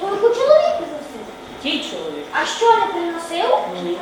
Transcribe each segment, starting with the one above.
Тільки чоловік приносив. Ті чоловік. А що не приносив? Ні.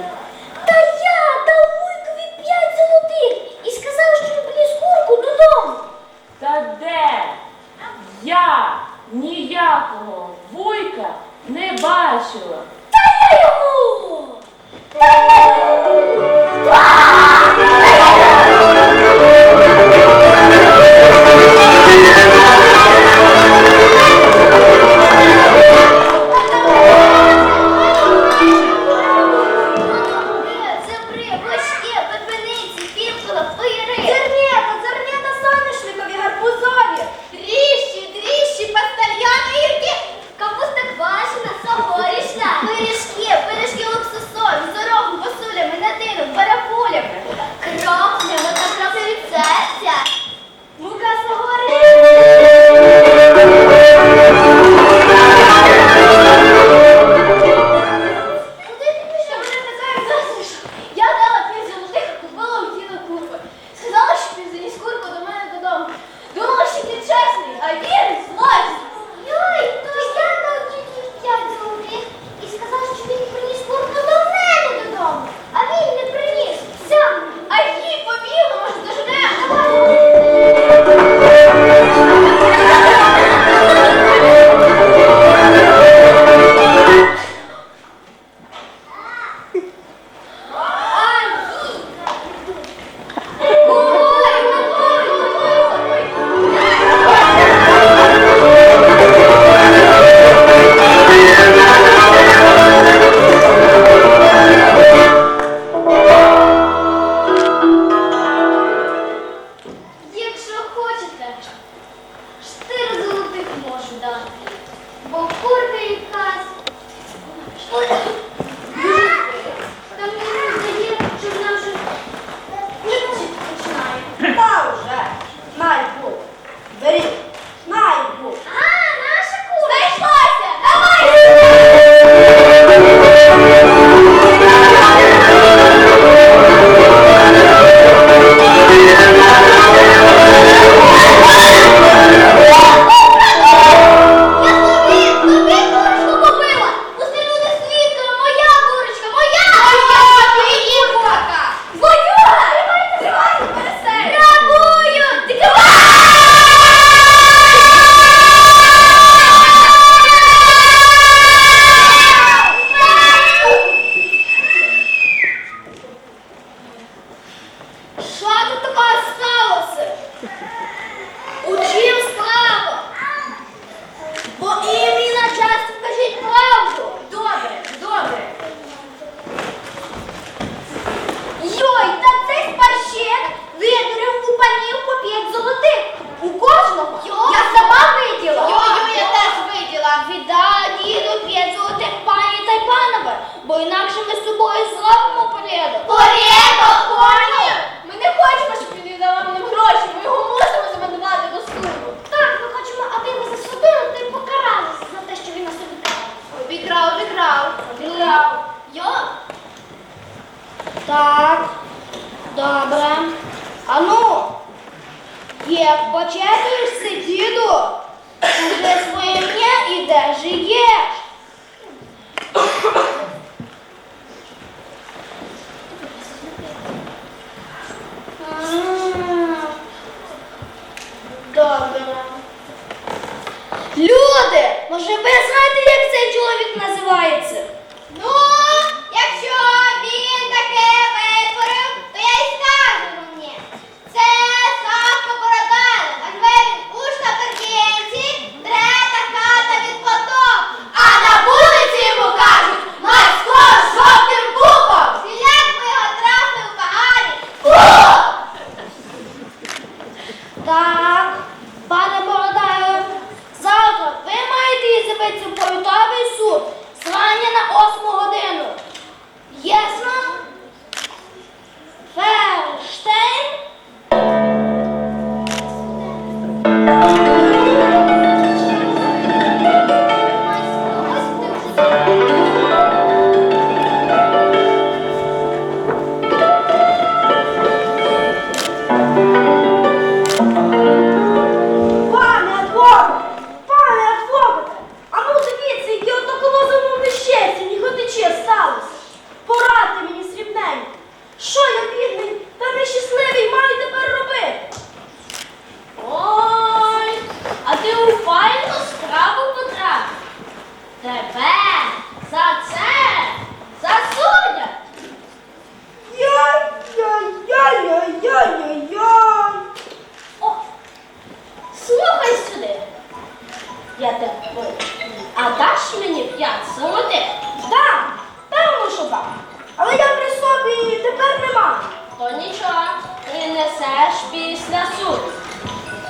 принесеш після суд.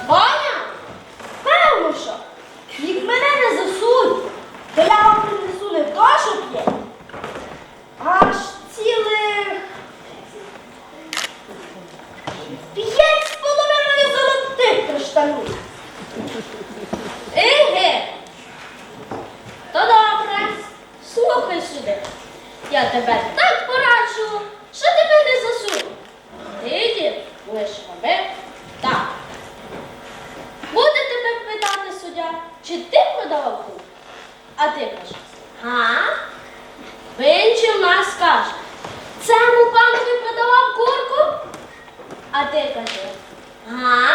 Боня? Певно що, їх мене не засудь, бо я вам ти кажеш? Га? Винче в нас каже. Цему панові подавав курку? А ти каже. Га?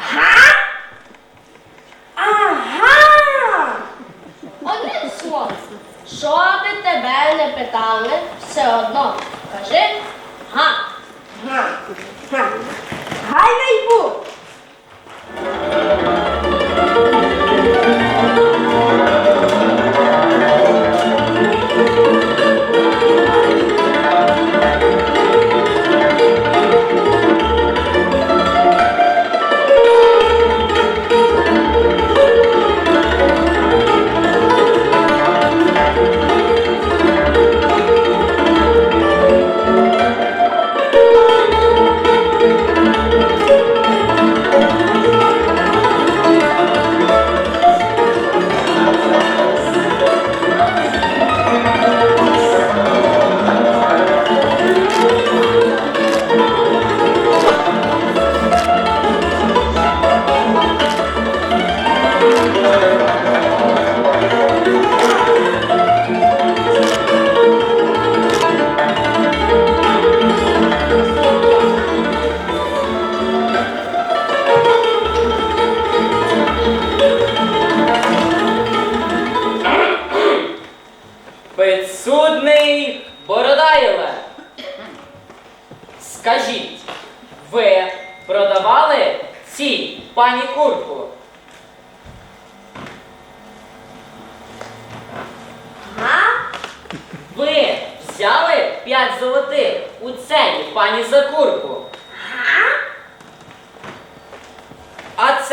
Га? Ага. Одним словом, що би тебе не питали, все одно кажи га. Га. Га. Гайвейбу!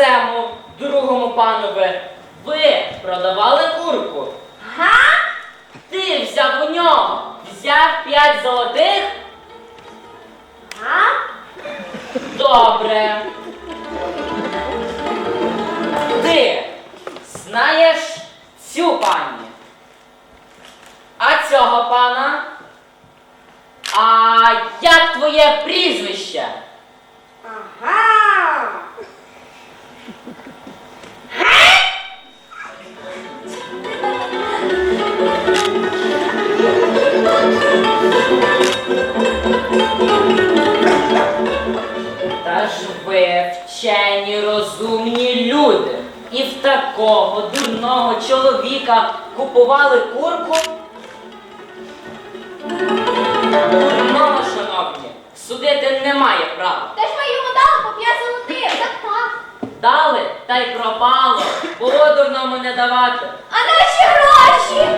Максимов, другому панове, ви продавали курку. Га? Ти взяв у нього, взяв п'ять золотих. Га? Добре. Ти знаєш цю пані. А цього пана? А як твоє прізвище? Ага. Та ж ви вчені розумні люди. І в такого дурного чоловіка купували курку. Дурного, шановні, судити немає права. Та ж ми йому дали по п'ять золотих. Так, так. Дали та й пропало. подурному дурному не давати. А наші гроші?